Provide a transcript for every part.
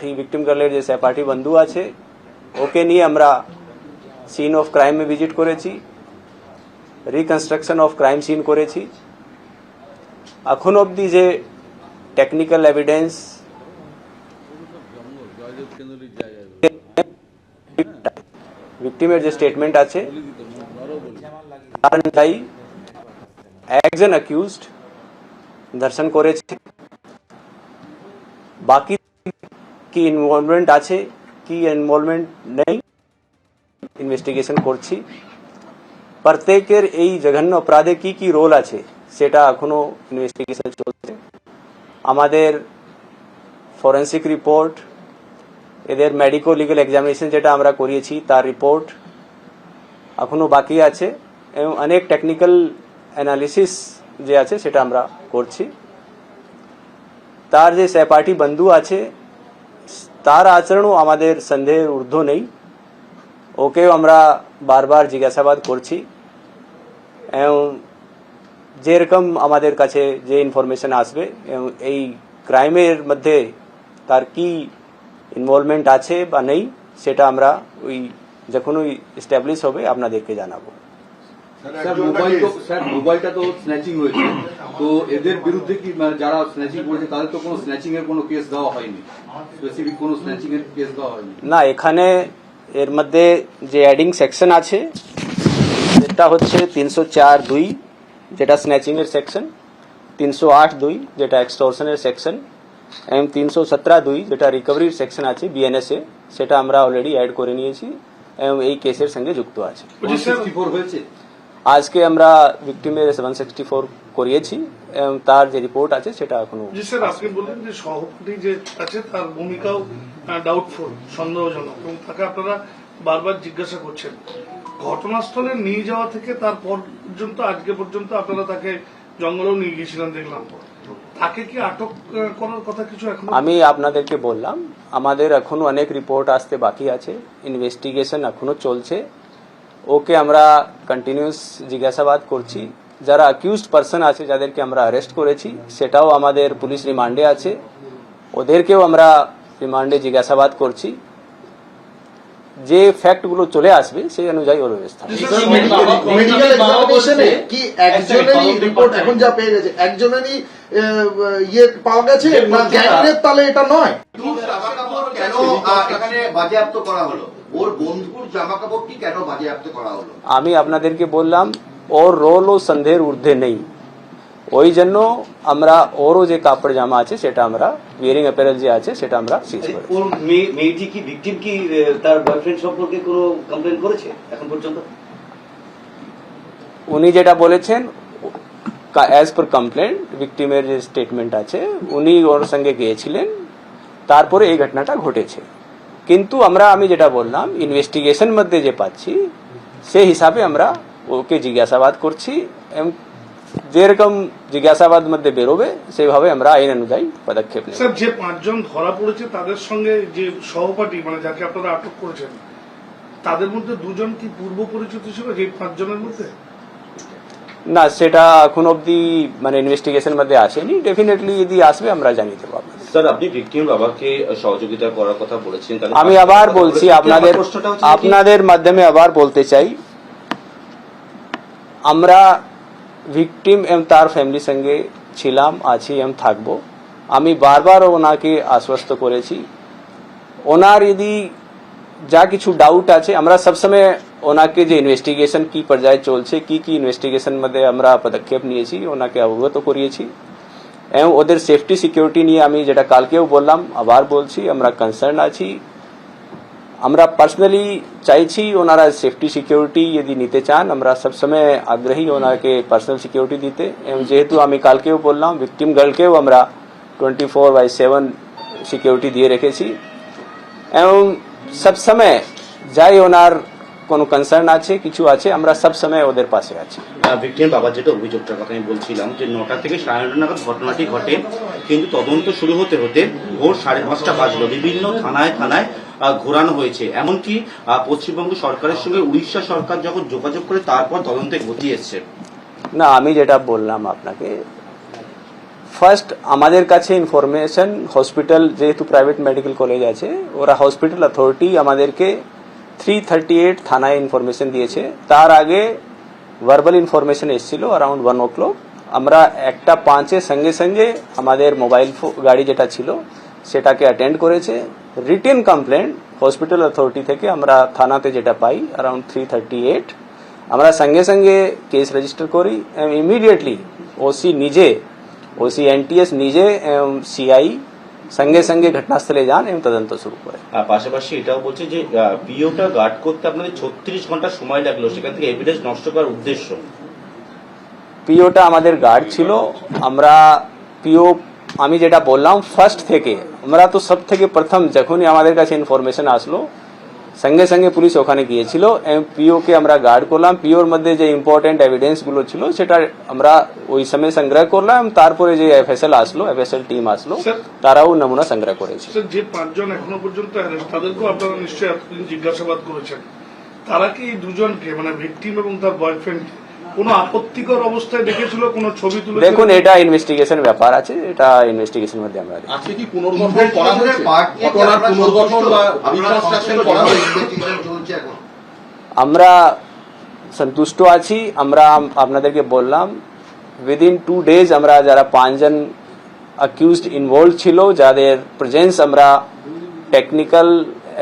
সহপাঠী ভিকটিম গার্লের যে সহপাঠী বন্ধু আছে ওকে নিয়ে আমরা সিন অফ ক্রাইমে ভিজিট করেছি রিকনস্ট্রাকশন অফ ক্রাইম সিন করেছি এখন অবধি যে টেকনিক্যাল এভিডেন্স ভিকটিমের যে স্টেটমেন্ট আছে তার অনুযায়ী একজন অ্যাকিউজড ধর্ষণ করেছে বাকি কি ইনভলভমেন্ট আছে, কি ইনভলভমেন্ট নেই ইনভেস্টিগেশন করছি। প্রত্যেকের এই জঘন্য অপরাধে কি কি রোল আছে, সেটা এখনও ইনভেস্টিগেশন চলছে। আমাদের ফরেন্সিক রিপোর্ট এদের মেডিকো লিগাল এক্সামিনেশন যেটা আমরা করিয়েছি, তার রিপোর্ট এখনও বাকি আছে এবং অনেক টেকনিক্যাল অ্যানালিসিস যে আছে, সেটা আমরা করছি। তার যে সহপাঠী বন্ধু আছে তার আচরণও আমাদের সন্দেহের ঊর্ধ্ব নেই। ওকেও আমরা বারবার জিজ্ঞাসাবাদ করছি। এবং যেরকম আমাদের কাছে যে ইনফরমেশন আসবে এই ক্রাইমের মধ্যে তার কি ইনভলভমেন্ট আছে বা নেই, সেটা আমরা ওই যখন ওই এস্টাবলিশ হবে, আপনাদেরকে জানাব। স্যার মোবাইল তো স্যার মোবাইলটা তো স্ন্যাচিং হয়েছে। তো এদের বিরুদ্ধে কি মানে যারা স্ন্যাচিং করেছে তাদের তো কোনো স্ন্যাচিং এর কোনো কেস দেওয়া হয়নি? স্পেসিফিক কোনো স্ন্যাচিং এর কেস দেওয়া হয়নি? না এখানে এর মধ্যে যে অ্যাডিং সেকশন আছে সেটা হচ্ছে তিনশো চার দুই যেটা স্ন্যাচিং এর সেকশন তিনশো আট দুই যেটা এক্সটোরশনের সেকশন এবং তিনশো সতেরো দুই যেটা রিকভারির সেকশন আছে বিএনএসএ সেটা আমরা অলরেডি অ্যাড করে নিয়েছি এবং এই কেসের সঙ্গে যুক্ত আছে। হয়েছে? আজকে আমরা ভিক্টিমের সেভেন সিক্সটি ফোর করিয়েছি এবং তার যে রিপোর্ট আছে সেটা এখনও জি স্যার আপনি বললেন যে সভাপতি যে আছে তার ভূমিকাও ডাউটফুল সন্দেহজনক এবং তাকে আপনারা বারবার জিজ্ঞাসা করছেন। ঘটনাস্থলে নিয়ে যাওয়া থেকে তার পর্যন্ত আজকে পর্যন্ত আপনারা তাকে জঙ্গলেও নিয়ে গিয়েছিলেন দেখলাম। তাকে কি আটক করার কথা কিছু এখন? আমি আপনাদেরকে বললাম আমাদের এখনও অনেক রিপোর্ট আসতে বাকি আছে ইনভেস্টিগেশন এখনও চলছে। ওকে আমরা কন্টিনিউস জিজ্ঞাসাবাদ করছি। যারা অ্যাকিউজড পার্সন আছে যাদেরকে আমরা অ্যারেস্ট করেছি সেটাও আমাদের পুলিশ রিমান্ডে আছে। ওদেরকেও আমরা রিমান্ডে জিজ্ঞাসাবাদ করছি। যে ফ্যাক্টগুলো চলে আসবে সেই অনুযায়ী ওর ব্যবস্থা। হবে। মেডিকেল এক্সামিনেশনে কি একজনেরই রিপোর্ট এখন যা পেয়ে গেছে একজনেরই ইয়ে পাওয়া গেছে না গ্যাংরেপ তাহলে এটা নয়। কেন এখানে বাজেয়াপ্ত করা হলো? ওর বন্ধুর জামা কাপড়টি কেন বাজেয়াপ্ত করা হলো? আমি আপনাদেরকে বললাম ওর রোল ও সন্দেহের ঊর্ধ্বে নেই। ওই জন্য আমরা ওরও যে কাপড় জামা আছে সেটা আমরা বিয়ারিং অ্যাপারেল যে আছে সেটা আমরা সিজ করি ওর মেয়েটি কি ভিকটিম কি তার বয়ফ্রেন্ড সম্পর্কে কোনো কমপ্লেন করেছে এখন পর্যন্ত? উনি যেটা বলেছেন অ্যাজ পার কমপ্লেন ভিকটিমের যে স্টেটমেন্ট আছে উনি ওর সঙ্গে গিয়েছিলেন তারপরে এই ঘটনাটা ঘটেছে। কিন্তু আমরা আমি যেটা বললাম ইনভেস্টিগেশন মধ্যে যে পাচ্ছি সেই হিসাবে আমরা ওকে জিজ্ঞাসাবাদ করছি এবং যেরকম জিজ্ঞাসাবাদ মধ্যে বেরোবে সেইভাবে আমরা আইন অনুযায়ী পদক্ষেপ নেব। স্যার যে পাঁচজন ধরা পড়েছে তাদের সঙ্গে যে সহপাঠী মানে যাকে আপনারা আটক করেছেন তাদের মধ্যে দুজন কি পূর্ব পরিচিত ছিল যে পাঁচজনের মধ্যে? না সেটা এখন অবধি মানে ইনভেস্টিগেশন মধ্যে আসেনি। ডেফিনেটলি যদি আসবে আমরা জানিয়ে দেবো আপনাদের। স্যার আপনি ভিকটিম বাবাকে সহযোগিতা করার কথা বলেছেন আমি আবার বলছি আপনাদের আপনাদের মাধ্যমে আবার বলতে চাই। আমরা ভিকটিম এবং তার ফ্যামিলির সঙ্গে ছিলাম আছি এবং থাকব। আমি বারবার ওনাকে আশ্বস্ত করেছি। ওনার যদি যা কিছু ডাউট আছে আমরা সবসময় ওনাকে যে ইনভেস্টিগেশন কি পর্যায়ে চলছে কি কি ইনভেস্টিগেশন মধ্যে আমরা পদক্ষেপ নিয়েছি ওনাকে অবগত করিয়েছি। এবং ওদের সেফটি সিকিউরিটি নিয়ে আমি যেটা কালকেও বললাম, আবার বলছি, আমরা কনসার্ন আছি। আমরা পার্সোনালি চাইছি ওনারা সেফটি সিকিউরিটি যদি নিতে চান, আমরা সবসময় আগ্রহী ওনাকে পার্সোনাল সিকিউরিটি দিতে। এবং যেহেতু আমি কালকেও বললাম ভিকটিম গার্লকেও আমরা twenty four by seven security দিয়ে রেখেছি। এবং সবসময় যাই ওনার কোনো কনসার্ন আছে কিছু আছে আমরা সবসময় ওদের পাশে আছি। ভিকটিম বাবার যেটা অভিযোগটার কথা আমি বলছিলাম যে নটা থেকে সাড়ে নটা নাগাদ ঘটনাটি ঘটে কিন্তু তদন্ত শুরু হতে হতে ভোর সাড়ে পাঁচটা বাজলো। বিভিন্ন থানায় থানায় ঘোরানো হয়েছে। এমনকি পশ্চিমবঙ্গ সরকারের সঙ্গে উড়িষ্যা সরকার যখন যোগাযোগ করে তারপর তদন্তে গতি এসছে। না আমি যেটা বললাম আপনাকে ফার্স্ট আমাদের কাছে ইনফরমেশন হসপিটাল যেহেতু প্রাইভেট মেডিকেল কলেজ আছে ওরা হসপিটাল অথরিটি আমাদেরকে থ্রি থার্টি এইট থানায় ইনফরমেশন দিয়েছে। তার আগে ভার্বাল ইনফরমেশন এসেছিল অ্যারাউন্ড ওয়ান ও ক্লক আমরা একটা পাঁচে সঙ্গে সঙ্গে আমাদের মোবাইল গাড়ি যেটা ছিল, সেটাকে অ্যাটেন্ড করেছে। রিটেন কমপ্লেন হসপিটাল অথরিটি থেকে আমরা থানাতে যেটা পাই অ্যারাউন্ড থ্রি থার্টি এইট আমরা সঙ্গে সঙ্গে কেস রেজিস্টার করি ইমিডিয়েটলি ওসি নিজে ওসি এনটিএস নিজে সিআই সঙ্গে সঙ্গে ঘটনাস্থলে যান এবং তদন্ত শুরু করে পাশাপাশি এটাও বলছে যে পিওটা গার্ড করতে আপনাদের ছত্রিশ ঘণ্টা সময় লাগল। সেখান থেকে এভিডেন্স নষ্ট করার উদ্দেশ্য। পিওটা আমাদের গার্ড ছিল। আমরা পিও আমি যেটা বললাম ফার্স্ট থেকে আমরা তো সব থেকে প্রথম যখনই আমাদের কাছে ইনফরমেশন আসলো সঙ্গে সঙ্গে পুলিশ ওখানে গিয়েছিল এবং পিওকে আমরা গার্ড করলাম। পিওর মধ্যে যে ইম্পর্টেন্ট এভিডেন্সগুলো ছিল সেটা আমরা ওই সময় সংগ্রহ করলাম। তারপরে যে এফ এস এল আসলো এফ এফএসএল টিম আসলো তারাও নমুনা সংগ্রহ করেছে। যে পাঁচজন এখনও পর্যন্ত তাদেরকেও আপনারা নিশ্চয়ই জিজ্ঞাসাবাদ করেছেন। তারা কি দুজনকে মানে ভিকটিম এবং তার বয়ফ্রেন্ড কোনো আপত্তিকর অবস্থায় দেখেছিল কোনো ছবি তুলে দেখুন এটা ইনভেস্টিগেশন ব্যাপার আছে এটা ইনভেস্টিগেশন মধ্যে আমরা। আজকে কি পুনর্গঠন করা হয়েছে? ঘটনার পুনর্গঠন বা সন্তুষ্ট? রিকনস্ট্রাকশন করা হয়েছে? আমরা সন্তুষ্ট আছি আমরা আপনাদেরকে বললাম উইদিন টু ডেজ আমরা যারা পাঁচজন অ্যাকিউজড ইনভলভ ছিল যাদের প্রেজেন্স আমরা টেকনিক্যাল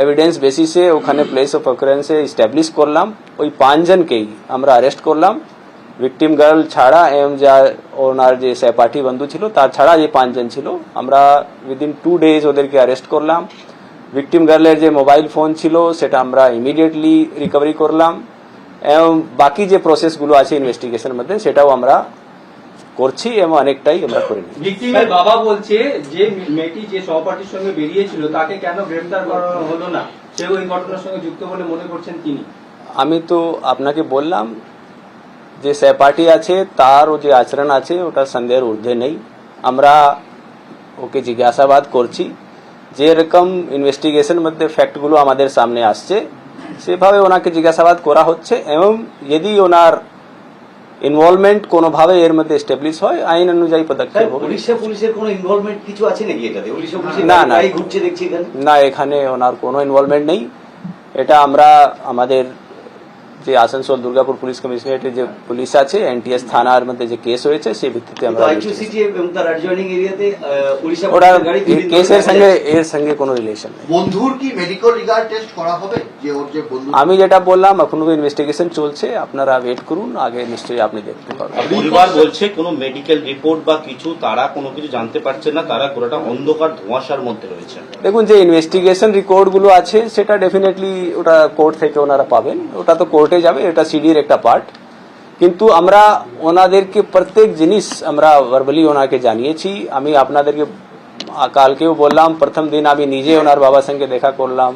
এভিডেন্স বেসিসে ওখানে প্লেস অফ অকারেন্সে এস্টাবলিশ করলাম ওই পাঁচজনকেই আমরা অ্যারেস্ট করলাম। ভিকটিম গার্ল ছাড়া এবং যা ওনার যে সহপাঠী বন্ধু ছিল তার ছাড়া যে পাঁচজন ছিল। আমরা উইদিন টু ডেজ ওদেরকে অ্যারেস্ট করলাম। ভিকটিম গার্লের যে মোবাইল ফোন ছিল সেটা আমরা ইমিডিয়েটলি রিকভারি করলাম। এবং বাকি যে প্রসেসগুলো আছে ইনভেস্টিগেশন মধ্যে সেটাও আমরা করছি এবং অনেকটাই আমরা করে ভিকটিমের বাবা বলছে যে মেয়েটি যে সহপাঠীর সঙ্গে বেরিয়েছিল তাকে কেন গ্রেফতার করা হলো না? সেও এই ঘটনার সঙ্গে যুক্ত বলে মনে করছেন তিনি। আমি তো আপনাকে বললাম যে সহপাঠী আছে তার ও যে আচরণ আছে ওটা সন্দেহের ঊর্ধ্বে নেই। আমরা ওকে জিজ্ঞাসাবাদ করছি যেরকম ইনভেস্টিগেশন মধ্যে ফ্যাক্টগুলো আমাদের সামনে আসছে সেভাবে ওনাকে জিজ্ঞাসাবাদ করা হচ্ছে এবং যদি ওনার ইনভলভমেন্ট কোনোভাবে এর মধ্যে এস্টাবলিশ হয় আইন অনুযায়ী পদক্ষেপ হবে। পুলিশের কোনো ইনভলভমেন্ট কিছু আছে নাকি এটাতে? না, না। ঘুরছে দেখছি এখানে। না এখানে ওনার কোনো ইনভলভমেন্ট নেই। এটা আমরা আমাদের যে আসানসোল দুর্গাপুর পুলিশ কমিশনারেটের যে পুলিশ আছে এনটিএস থানার মধ্যে যে কেস হয়েছে সেই ভিত্তিতে আমরা ধরে কেসের সঙ্গে এর সঙ্গে কোনো রিলেশন নেই। বন্ধুর কি মেডিকেল রিগার্ড টেস্ট করা হবে? যে ওর যে বন্ধু আমি যেটা বললাম এখনও ইনভেস্টিগেশন চলছে। আপনারা ওয়েট করুন আগে নিশ্চয়ই আপনি দেখতে পাবেন। পরিবার বলছে কোনো মেডিকেল রিপোর্ট বা কিছু তারা কোনো কিছু জানতে পারছে না তারা পুরোটা অন্ধকার ধোঁয়াশার মধ্যে রয়েছে। দেখুন যে ইনভেস্টিগেশন রিপোর্টগুলো আছে সেটা ডেফিনেটলি ওটা কোর্ট থেকে ওনারা পাবেন। ওটা তো কোর্টে যাবে, এটা সিডির একটা পার্ট কিন্তু আমরা ওনাদেরকে প্রত্যেক জিনিস আমরা ভার্বালি ওনাকে জানিয়েছি। আমি আপনাদেরকে কালকেও বললাম, প্রথম দিন আমি নিজে ওনার বাবার সঙ্গে দেখা করলাম।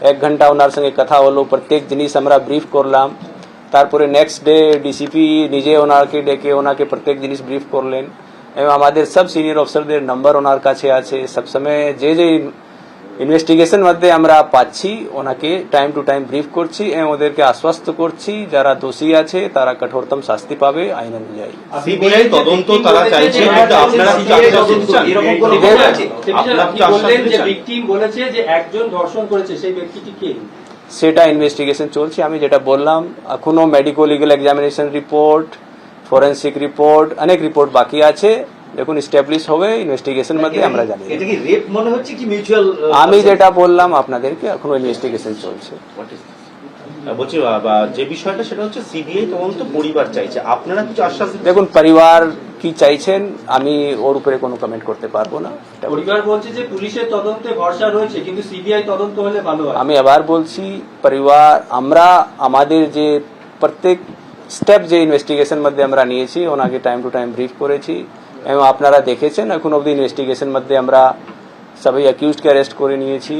এক ঘণ্টা ওনার সঙ্গে কথা হলো, প্রত্যেক জিনিস আমরা ব্রিফ করলাম। তারপরে নেক্সট ডে ডিসিপি নিজে ওনাকে ডেকে ওনাকে প্রত্যেক জিনিস ব্রিফ করলেন। এবং আমাদের সব সিনিয়র অফিসারদের নাম্বার ওনার কাছে আছে। সবসময় যে যে ইনভেস্টিগেশন মধ্যে আমরা পাচ্ছি ওনাকে টাইম টু টাইম ব্রিফ করছি এবং ওদেরকে আশ্বস্ত করছি যারা দোষী আছে তারা কঠোরতম শাস্তি পাবে আইন অনুযায়ী। সিবিআই তদন্ত তারা চাইছে আপনারা কি CBI আশ্বাস তদন্ত, দিচ্ছেন? এরকম কোনো এদের- খবর আছে? আপনারা কি আপনি আশ্বাস বললেন যে ভিকটিম বলেছে যে একজন ধর্ষণ করেছে সেই ব্যক্তিটি কে? সেটা ইনভেস্টিগেশন চলছে। আমি যেটা বললাম এখনও medico legal examination report forensic report অনেক রিপোর্ট বাকি আছে। দেখুন স্টাবলিশ হবে ইনভেস্টিগেশন মধ্যে আমরা জানি এটা কি রেপ মনে হচ্ছে কি মিউচুয়াল আমি যেটা বললাম আপনাদেরকে এখনও ইনভেস্টিগেশন চলছে। বলছি যে বিষয়টা সেটা হচ্ছে সিবিআই তদন্ত পরিবার চাইছে। আপনারা কিছু আশ্বাস দেখুন পরিবার কি চাইছেন আমি ওর উপরে কোনো কমেন্ট করতে পারব না। পরিবার বলছে যে পুলিশের তদন্তে ভরসা রয়েছে কিন্তু সিবিআই তদন্ত হলে ভালো হয়। আমি আবার বলছি পরিবার আমরা আমাদের যে প্রত্যেক স্টেপ যে ইনভেস্টিগেশন মধ্যে আমরা নিয়েছি ওনাকে টাইম টু টাইম ব্রিফ করেছি। এবং আপনারা দেখেছেন, এখন অব্দি ইনভেস্টিগেশন মধ্যে আমরা সবাই অ্যাকিউজকে অ্যারেস্ট করে নিয়েছি।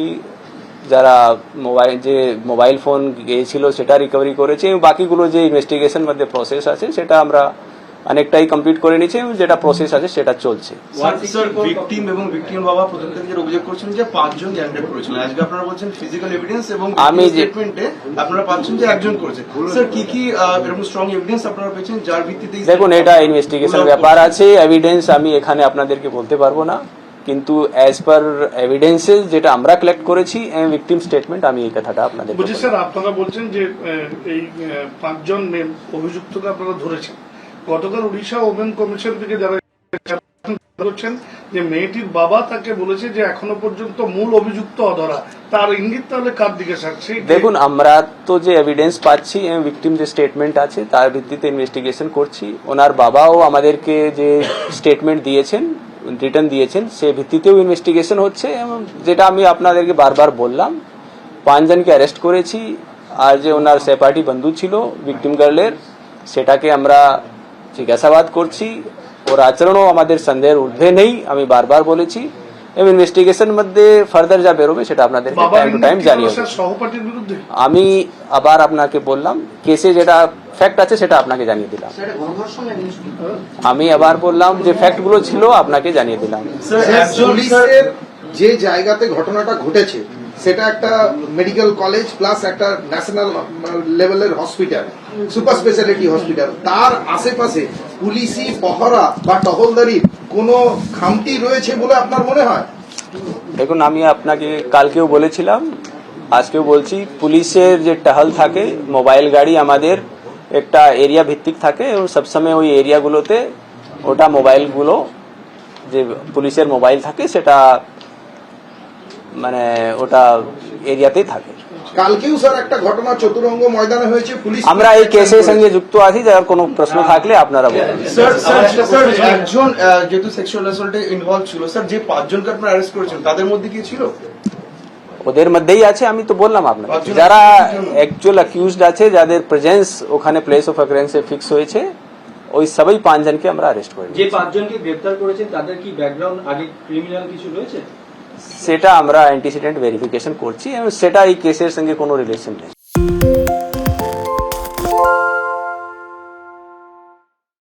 যারা মোবাইল যে মোবাইল ফোন গিয়েছিল, সেটা রিকভারি করেছে। এবং বাকিগুলো যে ইনভেস্টিগেশন মধ্যে প্রসেস আছে, সেটা আমরা অনেকটাই কমপ্লিট করে নিয়েছে এবং যেটা প্রসেস আছে সেটা চলছে। স্যার ভিকটিম এবং ভিকটিম বাবা প্রথম থেকে অভিযোগ করছেন যে পাঁচজন ক্যান্ডিডেট করেছিলেন আজকে আপনারা বলছেন ফিজিক্যাল এভিডেন্স এবং আমি স্টেটমেন্টে আপনারা পাচ্ছেন যে একজন করেছে। স্যার কি কি এরকম স্ট্রং এভিডেন্স আপনারা পেয়েছেন যার ভিত্তিতে দেখুন এটা ইনভেস্টিগেশন ব্যাপার আছে এভিডেন্স আমি এখানে আপনাদেরকে বলতে পারব না কিন্তু অ্যাজ পার এভিডেন্সেস যেটা আমরা কালেক্ট করেছি ভিকটিম স্টেটমেন্ট আমি এই কথাটা আপনাদের বলছি স্যার আপনারা বলছেন যে এই পাঁচজন অভিযুক্তকে আপনারা ধরেছেন। গতকাল উড়িষ্যা ওমেন কমিশন থেকে যারা করছেন যে মেয়েটির বাবা তাকে বলেছে যে এখনও পর্যন্ত মূল অভিযুক্ত অধরা। তার ইঙ্গিত তাহলে কার দিকে সেই দেখুন, আমরা তো যে এভিডেন্স পাচ্ছি ভিকটিম যে স্টেটমেন্ট আছে, তার ভিত্তিতে ইনভেস্টিগেশন করছি। ওনার বাবাও আমাদেরকে যে স্টেটমেন্ট দিয়েছেন রিটার্ন দিয়েছেন, সে ভিত্তিতেও ইনভেস্টিগেশন হচ্ছে যেটা আমি আপনাদেরকে বারবার বললাম, পাঁচজনকে অ্যারেস্ট করেছি। আর যে ওনার সেপার্টি বন্ধু ছিল ভিকটিম গার্লের সেটাকে আমরা জিজ্ঞাসাবাদ করছি ওর আচরণও আমাদের সন্দেহের ঊর্ধ্বে নেই আমি বারবার বলেছি। এবং ইনভেস্টিগেশন মধ্যে ফার্দার যা বেরোবে সেটা আপনাদের টাইম টু টাইম জানিয়ে আমি আবার আপনাকে বললাম কেসে যেটা ফ্যাক্ট আছে সেটা আপনাকে জানিয়ে দিলাম। আমি আবার বললাম যে ফ্যাক্টগুলো ছিল আপনাকে জানিয়ে দিলাম। যে জায়গাতে ঘটনাটা ঘটেছে সেটা একটা মেডিকেল কলেজ প্লাস একটা ন্যাশনাল লেভেলের হসপিটাল সুপার স্পেশালিটি হসপিটাল তার আশেপাশে পুলিশি, পহরা বা টহলদারির কোনো খামতি রয়েছে বলে আপনার মনে হয়? দেখুন, আমি আপনাকে কালকেও বলেছিলাম, আজকেও বলছি, পুলিশের যে টহল থাকে মোবাইল গাড়ি আমাদের একটা এরিয়া ভিত্তিক থাকে, এবং সবসময় ওই এরিয়াগুলোতে ওটা মোবাইলগুলো যে পুলিশের মোবাইল থাকে, সেটা মানে ওটা এরিয়াতেই থাকে। কালকেও স্যার একটা ঘটনা চতুরঙ্গ ময়দানে হয়েছে পুলিশ আমরা এই কেসের সঙ্গে যুক্ত আছি যার কোনো প্রশ্ন থাকলে আপনারা বলুন। স্যার স্যার স্যার একজন যেহেতু সেক্সুয়াল অ্যাসল্টে ইনভলভ ছিল স্যার যে পাঁচজনকে আপনারা অ্যারেস্ট করেছেন তাদের মধ্যে কি ছিল? ওদের মধ্যেই আছে আমি তো বললাম আপনাকে যারা অ্যাকচুয়াল অ্যাকিউজড আছে যাদের প্রেজেন্স ওখানে প্লেস অফ অ্যাকারেন্সে ফিক্স হয়েছে ওই সবাই পাঁচজনকে আমরা অ্যারেস্ট করি যে পাঁচজনকে গ্রেপ্তার করেছেন তাদের কি ব্যাকগ্রাউন্ড আগে ক্রিমিনাল কিছু রয়েছে? সেটা আমরা অ্যান্টিসিডেন্ট ভেরিফিকেশন করছি এবং সেটা এই কেসের সঙ্গে কোনো রিলেশন নেই।